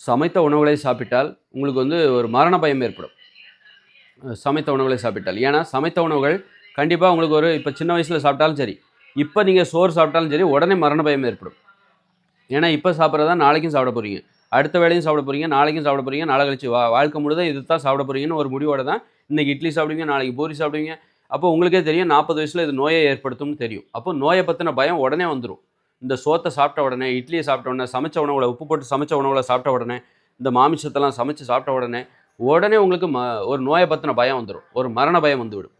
சமைத்த உணவுகளை சாப்பிட்டால் உங்களுக்கு வந்து ஒரு மரண பயம் ஏற்படும். சமைத்த உணவுகளை சாப்பிட்டால். ஏன்னா சமைத்த உணவுகள் கண்டிப்பாக உங்களுக்கு ஒரு இப்போ சின்ன வயசில் சாப்பிட்டாலும் சரி இப்போ நீங்கள் சோறு சாப்பிட்டாலும் சரி உடனே மரண பயம் ஏற்படும். ஏன்னா இப்போ சாப்பிட்றதா நாளைக்கும் சாப்பிட போகிறீங்க அடுத்த வேலையும் சாப்பிட போகிறீங்க நாளைக்கும் சாப்பிட போகிறீங்க நாளை கழிச்சு வா வாழ்க்கை முழுதும் இது தான் சாப்பிட போகிறீங்கன்னு ஒரு முடிவோட தான் இன்றைக்கி இட்லி சாப்பிடுவீங்க நாளைக்கு பூரி சாப்பிடுவீங்க. அப்போ உங்களுக்கே தெரியும் நாற்பது வயசில் இது நோயை ஏற்படுத்தும்னு தெரியும். அப்போ நோயை பற்றின பயம் உடனே வந்துடும் இந்த சோத்தை சாப்பிட்ட உடனே இட்லியை சாப்பிட்ட உடனே சமைச்ச உணவுல உப்பு போட்டு சமைச்ச உணவுல சாப்பிட்ட உடனே இந்த மாமிசத்தெல்லாம் சமைச்சு சாப்பிட்ட உடனே உடனே உங்களுக்கு ம ஒரு நோயை பற்றின பயம் வந்துடும் ஒரு மரண பயம் வந்துவிடும்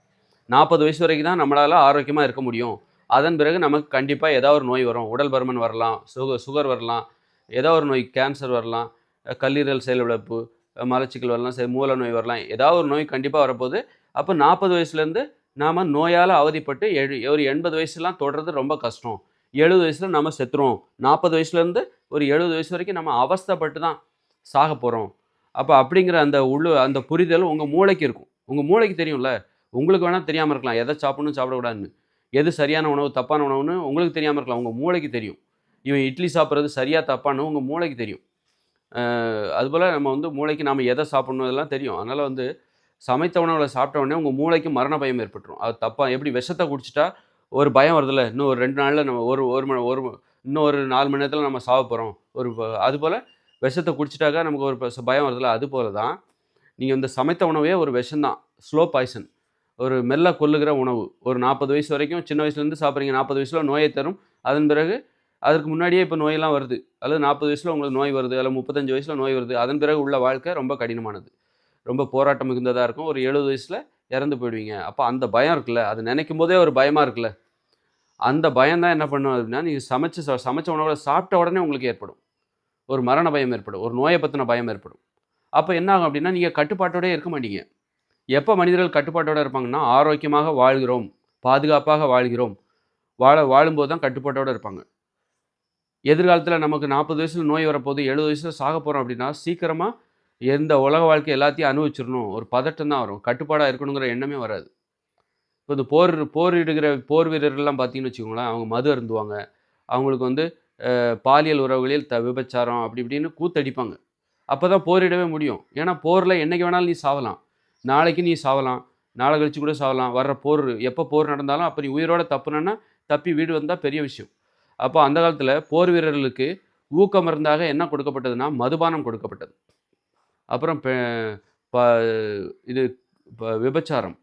நாற்பது வயசு வரைக்கும் தான் நம்மளால் ஆரோக்கியமாக இருக்க முடியும். அதன் பிறகு நமக்கு கண்டிப்பாக ஏதாவது ஒரு நோய் வரும். உடல் பருமன் வரலாம் சுகர் சுகர் வரலாம் ஏதோ ஒரு நோய் கேன்சர் வரலாம் கல்லீரல் செயலிழப்பு மலச்சிக்கல் வரலாம் சரி மூல நோய் வரலாம் ஏதாவது ஒரு நோய் கண்டிப்பாக வரப்போகுது. அப்போ நாற்பது வயசுலேருந்து நாம் நோயால் அவதிப்பட்டு எழு ஒரு எண்பது வயசுலாம் தொடர்றது ரொம்ப கஷ்டம். எழுபது வயசில் நம்ம செத்துறோம் நாற்பது வயசுலேருந்து ஒரு எழுபது வயசு வரைக்கும் நம்ம அவஸ்தைப்பட்டு தான் சாக போகிறோம் அப்போ அப்படிங்கிற அந்த உள்ளு அந்த புரிதல் உங்கள் மூளைக்கு இருக்கும். உங்கள் மூளைக்கு தெரியும்ல? உங்களுக்கு வேணால் தெரியாமல் இருக்கலாம். எதை சாப்பிடணும் சாப்பிடக்கூடாதுன்னு. எது சரியான உணவு தப்பான உணவுன்னு உங்களுக்கு தெரியாமல் இருக்கலாம். உங்கள் மூளைக்கு தெரியும். இவன் இட்லி சாப்பிட்றது சரியாக தப்பான்னு உங்கள் மூளைக்கு தெரியும். அதுபோல் நம்ம வந்து மூளைக்கு நாம் எதை சாப்பிடணும் இதெல்லாம் தெரியும். அதனால் வந்து சமைத்த உணவில் சாப்பிட்ட உடனே உங்கள் மூளைக்கு மரண பயம் ஏற்பட்டுரும். அது தப்பாக எப்படி விஷத்தை குடிச்சிட்டா ஒரு பயம் வருதுல்ல இன்னும் ஒரு ரெண்டு நாளில் நம்ம ஒரு ஒரு மணி ஒரு இன்னும் ஒரு நாலு மணி நேரத்தில் நம்ம சாவ போகிறோம் ஒரு அதுபோல் விஷத்தை குடிச்சிட்டாக்கா நமக்கு ஒரு பயம் வருதுல்ல அது போல தான். நீங்கள் இந்த சமைத்த உணவே ஒரு விஷம்தான் ஸ்லோ பாய்சன். ஒரு மெல்ல கொல்லுகிற உணவு. ஒரு நாற்பது வயசு வரைக்கும் சின்ன வயசுலேருந்து சாப்பிட்றீங்க நாற்பது வயசில் நோயை தரும். அதன் பிறகு அதற்கு முன்னாடியே இப்போ நோயெல்லாம் வருது. அல்லது நாற்பது வயசில் உங்களுக்கு நோய் வருது அல்லது முப்பத்தஞ்சு வயசில் நோய் வருது. அதன் பிறகு உள்ள வாழ்க்கை ரொம்ப கடினமானது. ரொம்ப போராட்டம் மிகுந்ததாக இருக்கும். ஒரு எழுபது வயசில் இறந்து போயிடுவீங்க. அப்போ அந்த பயம் இருக்குல்ல அது நினைக்கும் போதே ஒரு பயமாக இருக்குல்ல? அந்த பயம் தான் என்ன பண்ணும் அப்படின்னா நீங்கள் சமைச்சு ச- சமைச்ச உணவுகளை சாப்பிட்ட உடனே உங்களுக்கு ஏற்படும். ஒரு மரண பயம் ஏற்படும். ஒரு நோயை பற்றின பயம் ஏற்படும். அப்போ என்ன ஆகும் அப்படின்னா நீங்கள் கட்டுப்பாட்டோடே இருக்க மாட்டீங்க. எப்போ மனிதர்கள் கட்டுப்பாட்டோடு இருப்பாங்கன்னா ஆரோக்கியமாக வாழ்கிறோம் பாதுகாப்பாக வாழ்கிறோம் வாழ வாழும்போது தான் கட்டுப்பாட்டோடு இருப்பாங்க. எதிர்காலத்தில் நமக்கு நாற்பது வயசில் நோய் வரப்போகுது எழுபது வயசில் சாக போகிறோம் அப்படின்னா சீக்கிரமாக எந்த உலக வாழ்க்கை எல்லாத்தையும் அனுபவிச்சிடணும். ஒரு பதட்டம் தான் வரும். கட்டுப்பாடாக இருக்கணுங்கிற எண்ணமே வராது. இப்போ இந்த போர் போரிடுகிற போர் வீரர்கள்லாம் பார்த்தீங்கன்னு வச்சுக்கோங்களேன் அவங்க மது அருந்துவாங்க. அவங்களுக்கு வந்து பாலியல் உறவுகளில் த விபச்சாரம் அப்படி இப்படின்னு கூத்தடிப்பாங்க. அப்போ தான் போரிடவே முடியும். ஏன்னா போரில் என்னைக்கு வேணாலும் நீ சாவலாம். நாளைக்கு நீ சாவலாம். நாளை கழிச்சு கூட சாவலாம். வர்ற போர் எப்போ போர் நடந்தாலும் அப்போ நீ உயிரோட தப்புனன்னா தப்பி வீடு வந்தால் பெரிய விஷயம். அப்போ அந்த காலத்தில் போர் வீரர்களுக்கு ஊக்க மருந்தாக என்ன கொடுக்கப்பட்டதுன்னா மதுபானம் கொடுக்கப்பட்டது. அப்புறம் பெ- ப- இது ப- விபச்சாரம்.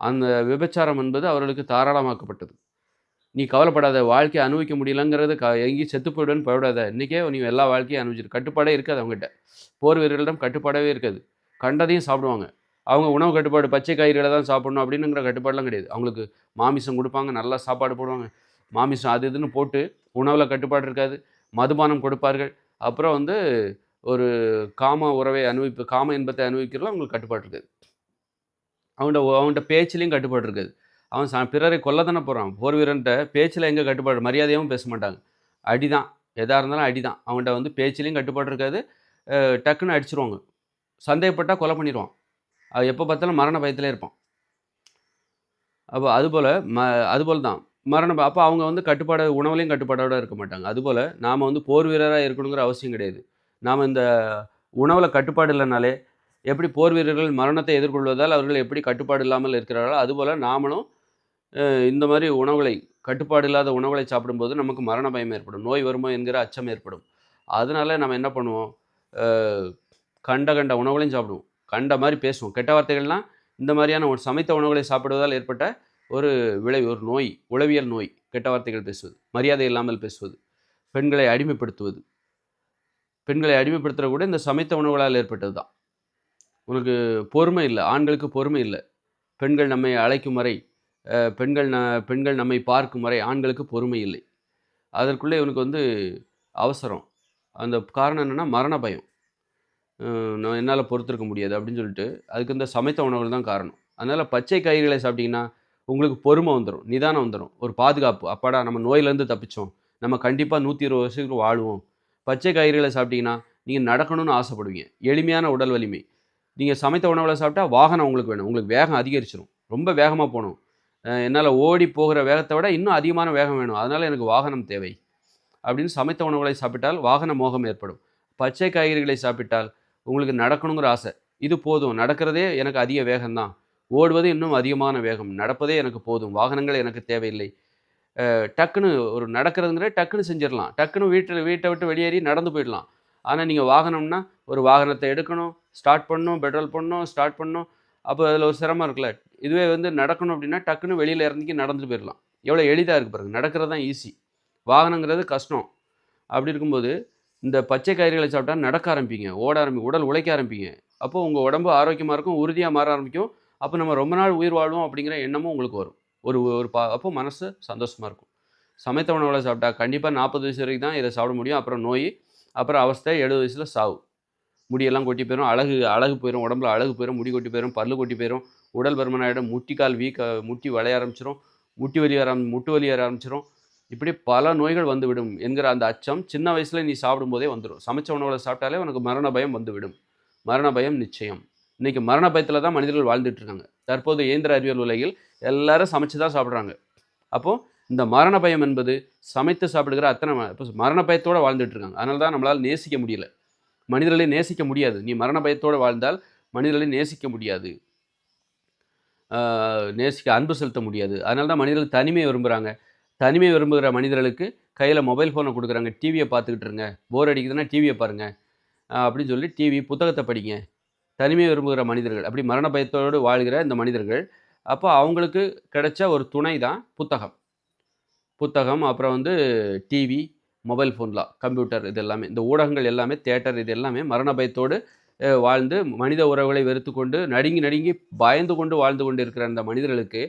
அந்த விபச்சாரம் என்பது அவர்களுக்கு தாராளமாக்கப்பட்டது. நீ கவலைப்படாத வாழ்க்கையை அனுபவிக்க முடியலங்கிறது க எங்கேயும் செத்து போயிடுன்னு போயிடாத இன்றைக்கே நீ எல்லா வாழ்க்கையும் அனுபவிச்சிரு. கட்டுப்பாடே இருக்காது அவங்ககிட்ட. போர் வீரர்களிடம் கட்டுப்பாடவே இருக்காது. கண்டதையும் சாப்பிடுவாங்க. அவங்க உணவு கட்டுப்பாடு பச்சை காய்கறிகளை தான் சாப்பிடணும் அப்படின்னுங்கிற கட்டுப்பாடெலாம் கிடையாது. அவங்களுக்கு மாமிசம் கொடுப்பாங்க நல்லா சாப்பாடு போடுவாங்க. மாமிசம் அது இதுன்னு போட்டு உணவில் கட்டுப்பாடு இருக்காது. மதுபானம் கொடுப்பார்கள். அப்புறம் வந்து ஒரு காம உறவை அனுபவிப்பு காம இன்பத்தை அனுபவிக்கிறதுல அவங்களுக்கு கட்டுப்பாடு இருக்காது. அவன்கிட்ட அவன்கிட்ட பேச்சிலையும் கட்டுப்பாடு இருக்காது. அவன் ச பிறரை கொல்ல தானே போகிறான் போர் வீரன்ட்ட பேச்சில் எங்கே கட்டுப்பாடு? மரியாதையாகவும் பேச மாட்டாங்க. அடிதான். எதாக இருந்தாலும் அடிதான். அவன்கிட்ட வந்து பேச்சிலையும் கட்டுப்பாடு இருக்காது. டக்குன்னு அடிச்சிருவாங்க. சந்தேகப்பட்டால் கொலை பண்ணிடுவான் அது எப்போ பார்த்தாலும் மரண பயத்திலே இருப்பான். அப்போ அதுபோல் ம அதுபோல் தான் மரண அப்போ அவங்க வந்து கட்டுப்பாடு உணவுலையும் கட்டுப்பாடோடு இருக்க மாட்டாங்க. அதுபோல் நாம் வந்து போர் வீரராக இருக்கணுங்கிற அவசியம் கிடையாது. நாம் இந்த உணவில் கட்டுப்பாடு இல்லைனாலே எப்படி போர் வீரர்கள் மரணத்தை எதிர்கொள்வதால் அவர்கள் எப்படி கட்டுப்பாடு இல்லாமல் இருக்கிறார்களோ அதுபோல் நாமளும் இந்த மாதிரி உணவுகளை கட்டுப்பாடு இல்லாத உணவுகளை சாப்பிடும்போது நமக்கு மரண பயம் ஏற்படும் நோய் வருமோ என்கிற அச்சம் ஏற்படும். அதனால நம்ம என்ன பண்ணுவோம்? கண்ட கண்ட உணவுகளையும் சாப்பிடுவோம். கண்ட மாதிரி பேசுவோம். கெட்ட வார்த்தைகள்லாம் இந்த மாதிரியான ஒரு சமைத்த உணவுகளை சாப்பிடுவதால் ஏற்பட்ட ஒரு விளைவு ஒரு நோய் உளவியல் நோய் கெட்ட வார்த்தைகள் பேசுவது மரியாதை இல்லாமல் பேசுவது பெண்களை அடிமைப்படுத்துவது. பெண்களை அடிமைப்படுத்துகிற கூட இந்த சமைத்த உணவுகளால் ஏற்பட்டது தான் உனக்கு பொறுமை இல்லை ஆண்களுக்கு பொறுமை இல்லை. பெண்கள் நம்மை அழைக்கும் வரை பெண்கள் ந பெண்கள் நம்மை பார்க்கும் வரை ஆண்களுக்கு பொறுமை இல்லை. அதற்குள்ளே இவனுக்கு வந்து அவசரம். அந்த காரணம் என்னென்னா மரண பயம். நான் என்னால் பொறுத்திருக்க முடியாது அப்படின்னு சொல்லிட்டு அதுக்கு இந்த சமைத்த உணவுகள் தான் காரணம். அதனால் பச்சை காய்கறிகளை சாப்பிட்டிங்கன்னா உங்களுக்கு பொறுமை வந்துடும் நிதானம் வந்துடும் ஒரு பாதுகாப்பு. அப்பாடா நம்ம நோயிலேருந்து தப்பிச்சோம். நம்ம கண்டிப்பாக நூற்றி இருபது வருஷத்துக்கு வாழுவோம். பச்சை காய்கறிகளை சாப்பிட்டிங்கன்னா நீங்கள் நடக்கணும்னு ஆசைப்படுவீங்க. எளிமையான உடல் வலிமை. நீங்கள் சமைத்த உணவில் சாப்பிட்டா வாகனம் உங்களுக்கு வேணும். உங்களுக்கு வேகம் அதிகரிச்சிடும் ரொம்ப வேகமாக போகணும். என்னால் ஓடி போகிற வேகத்தை விட இன்னும் அதிகமான வேகம் வேணும். அதனால் எனக்கு வாகனம் தேவை. அப்படின்னு சமைத்த உணவுகளை சாப்பிட்டால் வாகன மோகம் ஏற்படும். பச்சை காய்கறிகளை சாப்பிட்டால் உங்களுக்கு நடக்கணுங்கிற ஆசை. இது போதும். நடக்கிறதே எனக்கு அதிக வேகம்தான். ஓடுவது இன்னும் அதிகமான வேகம். நடப்பதே எனக்கு போதும். வாகனங்கள் எனக்கு தேவையில்லை. டக்குன்னு ஒரு நடக்கிறதுங்கிற டக்குன்னு செஞ்சிடலாம் டக்குன்னு வீட்டில் வீட்டை விட்டு வெளியேறி நடந்து போயிடலாம். ஆனால் நீங்கள் வாகனம்னா ஒரு வாகனத்தை எடுக்கணும் ஸ்டார்ட் பண்ணணும் பெட்ரோல் பண்ணணும் ஸ்டார்ட் பண்ணணும். அப்போ அதில் ஒரு சிரமம் இருக்குல்ல. இதுவே வந்து நடக்கணும் அப்படின்னா டக்குன்னு வெளியில் இறங்கி நடந்துட்டு போயிடலாம் எவ்வளோ எளிதாக இருக்குது பாருங்கள் நடக்கிறது தான் ஈஸி வாகனங்கிறது கஷ்டம். அப்படி இருக்கும்போது இந்த பச்சை காய்கறிகளை சாப்பிட்டா நடக்க ஆரம்பிப்பீங்க. ஓட ஆரம்பி உடல் உழைக்க ஆரம்பிங்க அப்போ உங்கள் உடம்பு ஆரோக்கியமாக இருக்கும் உறுதியாக மாற ஆரம்பிக்கும். அப்போ நம்ம ரொம்ப நாள் உயிர் வாழ்வோம் அப்படிங்கிற எண்ணமும் உங்களுக்கு வரும். ஒரு ஒரு பா அப்போ மனசு சந்தோஷமாக இருக்கும். சமைத்த உணவுகளை சாப்பிட்டா கண்டிப்பாக நாற்பது வயசு வரைக்கும் தான் இதை சாப்பிட முடியும். அப்புறம் நோய் அப்புறம் அவஸ்தை எழுபது வயசில் சாவு. முடியெல்லாம் கொட்டி போயிடும் அழகு அழகு போயிடும் உடம்புல அழகு போயிடும் முடி கொட்டி போயிடும் பல்லு கொட்டி போயிடும் உடல் பருமன் ஆகிடும் முட்டிக்கால் வீக்க முட்டி வளைய ஆரம்பிச்சிடும் முட்டி வலி வர ஆரம்~ முட்டு வலி வர இப்படி பல நோய்கள் வந்துவிடும் என்கிற அந்த அச்சம் சின்ன வயசில் நீ சாப்பிடும்போதே வந்துடும் சமைச்ச உணவுகளை சாப்பிட்டாலே உனக்கு மரண பயம் வந்துவிடும். மரண பயம் நிச்சயம். இன்னைக்கு மரண பயத்தில் தான் மனிதர்கள் வாழ்ந்துட்டு இருக்காங்க. தற்போது இயந்திர அறிவியல் உலகில் எல்லாரும் சமைச்சு தான் சாப்பிட்றாங்க. அப்போது இந்த மரண பயம் என்பது சமைத்து சாப்பிடுகிற அத்தனை இப்போ மரண பயத்தோடு வாழ்ந்துட்டுருக்காங்க அதனால தான் நம்மளால் நேசிக்க முடியல. மனிதர்களை நேசிக்க முடியாது. நீ மரண பயத்தோடு வாழ்ந்தால் மனிதர்களை நேசிக்க முடியாது. நேசிக்க அன்பு செலுத்த முடியாது. அதனால தான் மனிதர்கள் தனிமையை விரும்புகிறாங்க தனிமை விரும்புகிற மனிதர்களுக்கு கையில் மொபைல் ஃபோனை கொடுக்குறாங்க. டிவியை பார்த்துக்கிட்டு இருங்க. போர் அடிக்குதுன்னா டிவியை பாருங்கள் அப்படின்னு சொல்லி டிவி புத்தகத்தை படிங்க. தனிமை விரும்புகிற மனிதர்கள் அப்படி மரண பயத்தோடு வாழ்கிற இந்த மனிதர்கள் அப்போ அவங்களுக்கு கிடைச்ச ஒரு துணை தான் புத்தகம். புத்தகம் அப்புறம் வந்து டிவி மொபைல் ஃபோன்லாம் கம்ப்யூட்டர் இது எல்லாமே இந்த ஊடகங்கள் எல்லாமே தேட்டர் இது எல்லாமே மரண பயத்தோடு வாழ்ந்து மனித உறவுகளை வெறுத்து கொண்டு நடுங்கி நடுங்கி பயந்து கொண்டு வாழ்ந்து கொண்டு இருக்கிற அந்த மனிதர்களுக்கு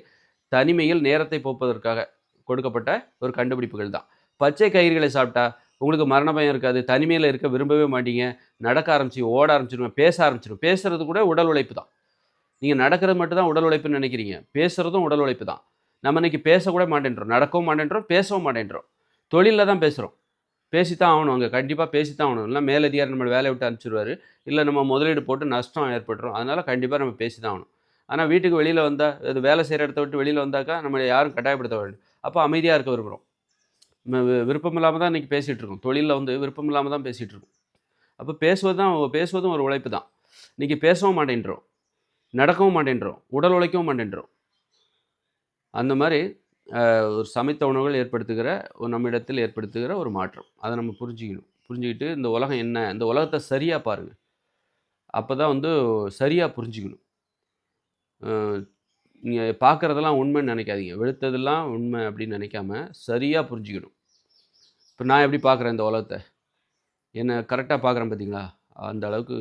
தனிமையில் நேரத்தை போப்பதற்காக கொடுக்கப்பட்ட ஒரு கண்டுபிடிப்புகள் தான். பச்சை காய்கறிகளை சாப்பிட்டா உங்களுக்கு மரண பயம் இருக்காது தனிமையில் இருக்க விரும்பவே மாட்டீங்க நடக்க ஆரம்பிச்சு ஓட ஆரம்பிச்சிருவேன் பேச ஆரம்பிச்சிடும் பேசுறது கூட உடல் உழைப்பு தான். நீங்கள் நடக்கிறது மட்டும் தான் உடல் உழைப்புன்னு நினைக்கிறீங்க பேசுகிறதும் உடல் உழைப்பு தான். நம்ம இன்றைக்கி பேசக்கூட மாட்டேன்றோம் நடக்கவும் மாட்டேன்றோம் பேசவும் மாட்டேன்றோம். தொழிலில் தான் பேசுகிறோம் பேசித்தான் ஆகணும் அங்கே கண்டிப்பாக பேசித்தான் ஆகணும். இல்லை மேலதிகாரி நம்மளை வேலையை விட்டு அனுப்பிச்சிடுவார் இல்லை நம்ம முதலீடு போட்டு நஷ்டம் ஏற்பட்டுரும். அதனால் கண்டிப்பாக நம்ம பேசி தான் ஆகணும். ஆனால் வீட்டுக்கு வெளியில் வந்தால் இது வேலை செய்கிற இடத்த விட்டு வெளியில் வந்தாக்கா நம்ம யாரும் கட்டாயப்படுத்த வேண்டும். அப்போ அமைதியாக இருக்க விரும்புகிறோம் விருப்பம் இல்லாமல் தான் இன்றைக்கி பேசிகிட்டு இருக்கோம். தொழிலில் வந்து விருப்பம் இல்லாமல் தான் பேசிகிட்டு இருக்கோம். அப்போ பேசுவது தான் பேசுவதும் ஒரு உழைப்பு தான். இன்றைக்கி பேசவும் மாட்டேன்றோம். நடக்கவும் மாட்டேன்றோம். உடல் உழைக்கவும் மாட்டேன்றோம். அந்த மாதிரி ஒரு சமைத்த உணவுகள் ஏற்படுத்துகிற ஒரு நம்மிடத்தில் ஏற்படுத்துகிற ஒரு மாற்றம். அதை நம்ம புரிஞ்சுக்கணும். புரிஞ்சுக்கிட்டு இந்த உலகம் என்ன இந்த உலகத்தை சரியாக பாருங்கள் அப்போ தான் வந்து சரியாக புரிஞ்சுக்கணும். நீங்கள் பார்க்குறதெல்லாம் உண்மைன்னு நினைக்காதீங்க. வெளுத்ததெல்லாம் உண்மை அப்படின்னு நினைக்காம சரியாக புரிஞ்சுக்கணும். இப்போ நான் எப்படி பார்க்குறேன் இந்த உலகத்தை? என்னை கரெக்டாக பார்க்குறேன் பார்த்தீங்களா? அந்த அளவுக்கு